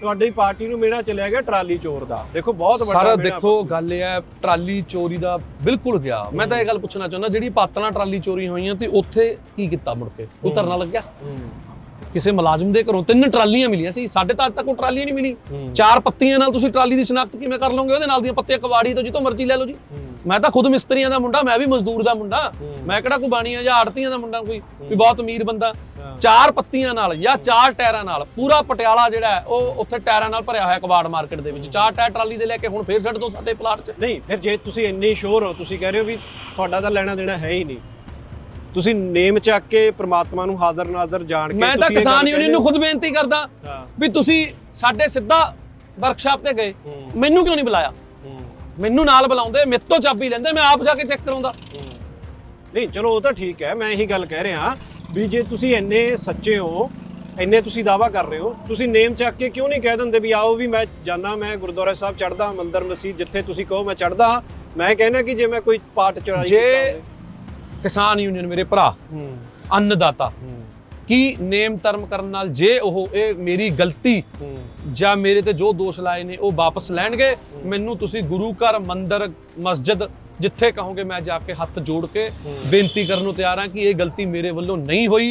ਤੁਹਾਡੀ ਪਾਰਟੀ ਨੂੰ ਮੇਣਾ ਚੱਲਿਆ ਗਿਆ ਟਰਾਲੀ ਚੋਰ ਦਾ। ਦੇਖੋ ਬਹੁਤ ਵੱਡਾ ਸਾਰਾ ਦੇਖੋ ਗੱਲ ਇਹ ਹੈ ਟਰਾਲੀ ਚੋਰੀ ਦਾ ਬਿਲਕੁਲ ਗਿਆ। ਮੈਂ ਤਾਂ ਇਹ ਗੱਲ ਪੁੱਛਣਾ ਚਾਹੁੰਦਾ ਜਿਹੜੀ ਪਾਤਣਾ ਟਰਾਲੀ ਚੋਰੀ ਹੋਈਆਂ ਤੇ ਉੱਥੇ ਕੀ ਕੀਤਾ ਮੁੜ ਕੇ? ਕੋਈ ਧਰਨਾ ਲੱਗਿਆ? ਕਿਸੇ ਮੁਲਾਜ਼ਮ ਦੇ ਘਰੋਂ ਤਿੰਨ ਟਰਾਲੀਆਂ ਮਿਲੀਆਂ ਸੀ ਸਾਡੇ ਤਾਂ ਅੱਜ ਤੱਕ ਕੋਈ ਟਰਾਲੀ ਨਹੀਂ ਮਿਲੀ। ਚਾਰ ਪੱਤੀਆਂ ਨਾਲ ਤੁਸੀਂ ਟਰਾਲੀ ਦੀ ਸ਼ਨਾਖਤ ਕਿਵੇਂ ਕਰ ਲਓਗੇ? ਉਹਦੇ ਨਾਲ ਦੀਆਂ ਪੱਤੀਆਂ ਕਵਾੜੀ ਤੋਂ ਜਿੱਥੋਂ ਮਰਜ਼ੀ ਲੈ ਲਓ ਜੀ। ਮੈਂ ਤਾਂ ਖੁਦ ਮਿਸਤਰੀਆਂ ਦਾ ਮੁੰਡਾ ਮੈਂ ਵੀ ਮਜ਼ਦੂਰ ਦਾ ਮੁੰਡਾ। ਮੈਂ ਕਿਹੜਾ ਕੋਈ ਬਾਣੀਆਂ ਜਾਂ ਆੜਤੀਆਂ ਦਾ ਮੁੰਡਾ ਕੋਈ? ਵੀ ਬਹੁਤ ਅਮੀਰ ਬੰਦਾ। ਚਾਰ ਪੱਤੀਆਂ ਨਾਲ ਜਾਂ ਚਾਰ ਟਾਇਰਾਂ ਨਾਲ ਪੂਰਾ ਪਟਿਆਲਾ ਜਿਹੜਾ ਉਹ ਉੱਥੇ ਟਾਇਰਾਂ ਨਾਲ ਭਰਿਆ ਹੋਇਆ ਕਬਾੜ ਮਾਰਕੀਟ ਦੇ ਵਿੱਚ। ਚਾਰ ਟਾਇਰ ਟਰਾਲੀ ਦੇ ਲੈ ਕੇ ਹੁਣ ਫੇਰ ਛੱਡ ਦੋ ਸਾਡੇ ਪਲਾਟ 'ਚ। ਨਹੀਂ ਫਿਰ ਜੇ ਤੁਸੀਂ ਇੰਨੇ ਸ਼ੋਰ ਹੋ ਤੁਸੀਂ ਕਹਿ ਰਹੇ ਹੋ ਵੀ ਤੁਹਾਡਾ ਤਾਂ ਲੈਣਾ ਦੇਣਾ ਹੈ ਹੀ ਨਹੀਂ। ਤੁਸੀਂ ਨੇਮ ਚੱਕ ਕੇ ਪ੍ਰਮਾਤਮਾ ਨੂੰ ਹਾਜ਼ਰ ਨਾਜ਼ਰ ਜਾਣ ਕੇ ਮੈਂ ਤਾਂ ਕਿਸਾਨ ਯੂਨੀਅਨ ਨੂੰ ਖੁਦ ਬੇਨਤੀ ਕਰਦਾ ਵੀ ਤੁਸੀਂ ਸਾਡੇ ਸਿੱਧਾ ਵਰਕਸ਼ਾਪ ਤੇ ਗਏ। ਮੈਨੂੰ ਕਿਉਂ ਨਹੀਂ ਬੁਲਾਇਆ? ਮੈਨੂੰ ਨਾਲ ਬੁਲਾਉਂਦੇ ਮੇਰੇ ਤੋਂ ਚਾਬੀ ਲੈਂਦੇ ਮੈਂ ਆਪ ਜਾ ਕੇ ਚੈੱਕ ਕਰਾਉਂਦਾ। ਨਹੀਂ ਚਲੋ ਉਹ ਤਾਂ ਠੀਕ ਹੈ ਮੈਂ ਇਹੀ ਗੱਲ ਕਹਿ ਰਿਹਾ। ਵੀ ਜੇ ਤੁਸੀਂ ਇੰਨੇ ਸੱਚੇ ਹੋ ਇੰਨੇ ਤੁਸੀਂ ਦਾਵਾ ਕਰ ਰਹੇ ਹੋ ਤੁਸੀਂ ਨੇਮ ਚੱਕ ਕੇ ਕਿਉਂ ਨਹੀਂ ਕਹਿ ਦਿੰਦੇ ਵੀ ਆਓ ਵੀ ਮੈਂ ਜਾਣਾ ਮੈਂ ਗੁਰਦੁਆਰਾ ਸਾਹਿਬ ਚੜਦਾ ਮੰਦਰ ਮਸਜਿਦ ਜਿੱਥੇ ਤੁਸੀਂ ਕਹੋ ਮੈਂ ਚੜਦਾ ਮੈਂ ਕਹਿੰਦਾ ਕਿ ਜੇ ਮੈਂ ਕੋਈ ਪਾਠ ਚੜਾਈ ਜੇ ਕਿਸਾਨ ਯੂਨੀਅਨ ਮੇਰੇ ਭਰਾ ਅੰਨਦਾਤਾ ਕੀ ਨੇਮ ਧਰਮ ਕਰਨ ਨਾਲ ਜੇ ਉਹ ਇਹ ਮੇਰੀ ਗਲਤੀ ਜਾਂ ਮੇਰੇ ਤੇ ਜੋ ਦੋਸ਼ ਲਾਏ ਨੇ ਉਹ ਵਾਪਸ ਲੈਣਗੇ ਮੈਨੂੰ ਤੁਸੀਂ ਗੁਰੂ ਘਰ ਮੰਦਿਰ ਮਸਜਿਦ ਜਿੱਥੇ ਕਹੋਗੇ ਮੈਂ ਜਾ ਕੇ ਹੱਥ ਜੋੜ ਕੇ ਬੇਨਤੀ ਕਰਨ ਨੂੰ ਤਿਆਰ ਹਾਂ ਕਿ ਇਹ ਗਲਤੀ ਮੇਰੇ ਵੱਲੋਂ ਨਹੀਂ ਹੋਈ।